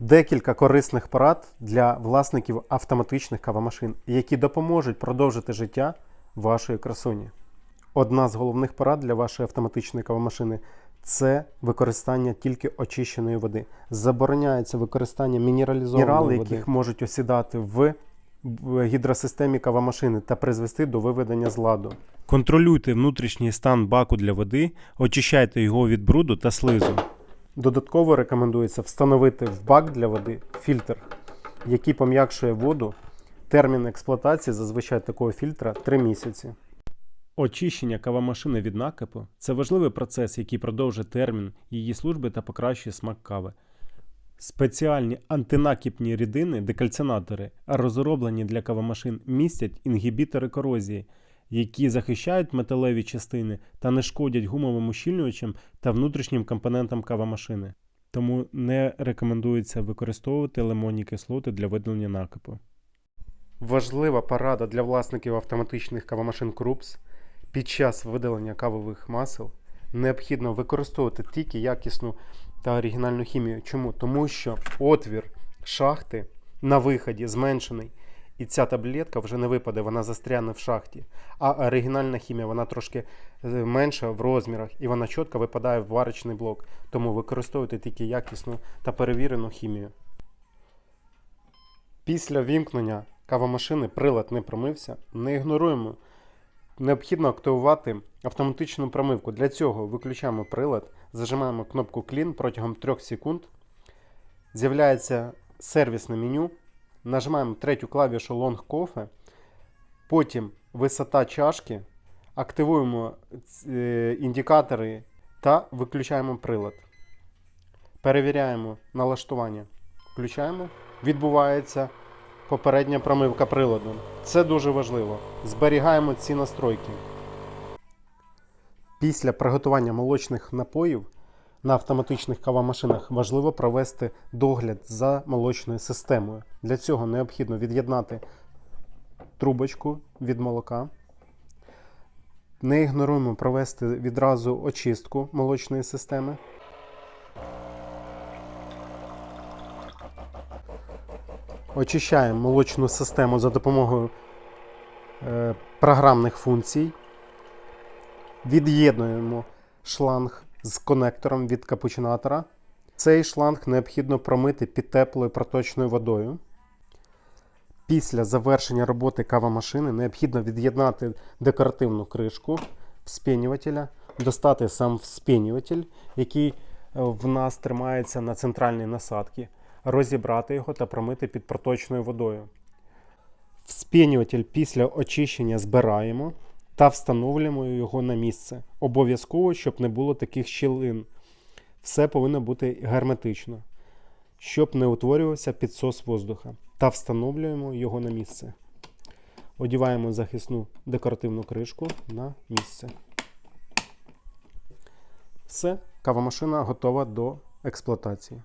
Декілька корисних порад для власників автоматичних кавомашин, які допоможуть продовжити життя вашої красуні. Одна з головних порад для вашої автоматичної кавомашини це використання тільки очищеної води. Забороняється використання мінералізованої Мінерали, води, яких можуть осідати в в гідросистемі кавомашини та призвести до виведення з ладу. Контролюйте внутрішній стан баку для води, очищайте його від бруду та слизу. Додатково рекомендується встановити в бак для води фільтр, який пом'якшує воду. Термін експлуатації зазвичай такого фільтра 3 місяці. Очищення кавомашини від накипу це важливий процес, який продовжує термін її служби та покращує смак кави. Спеціальні антинакіпні рідини, декальцинатори, розроблені для кавомашин, містять інгібітори корозії, які захищають металеві частини та не шкодять гумовим ущільнювачам та внутрішнім компонентам кавомашини. Тому не рекомендується використовувати лимонні кислоти для видалення накипу. Важлива порада для власників автоматичних кавомашин Крупс під час видалення кавових масел необхідно використовувати тільки якісну та оригінальну хімію. Чому? Тому що отвір шахти на виході зменшений, і ця таблетка вже не випаде, вона застряне в шахті. А оригінальна хімія вона трошки е, менша в розмірах і вона чітко випадає в варочний блок. Тому використовуйте тільки якісну та перевірену хімію. Після вімкнення кавомашини прилад не промився, не ігноруємо. Необхідно активувати автоматичну промивку. Для цього виключаємо прилад, зажимаємо кнопку Clean протягом 3 секунд. З'являється сервісне меню. Нажимаємо третю клавішу Long Coffee. Потім висота чашки. Активуємо індикатори та виключаємо прилад. Перевіряємо налаштування. Включаємо. Відбувається попередня промивка приладу. Це дуже важливо. Зберігаємо ці настройки. Після приготування молочних напоїв на автоматичних кавомашинах важливо провести догляд за молочною системою. Для цього необхідно від'єднати трубочку від молока. Не ігноруємо провести відразу очистку молочної системи. Очищаємо молочну систему за допомогою е, програмних функцій. Від'єднуємо шланг з конектором від капучинатора. Цей шланг необхідно промити під теплою проточною водою. Після завершення роботи кавомашини необхідно від'єднати декоративну кришку вспінювателя, достати сам вспінюватель, який е, в нас тримається на центральній насадці, розібрати його та промити під проточною водою. Вспінюватель після очищення збираємо та встановлюємо його на місце. Обов'язково, щоб не було таких щілин. Все повинно бути герметично, щоб не утворювався підсос воздуха. Та встановлюємо його на місце. Одіваємо захисну декоративну кришку на місце. Все, кавомашина готова до експлуатації.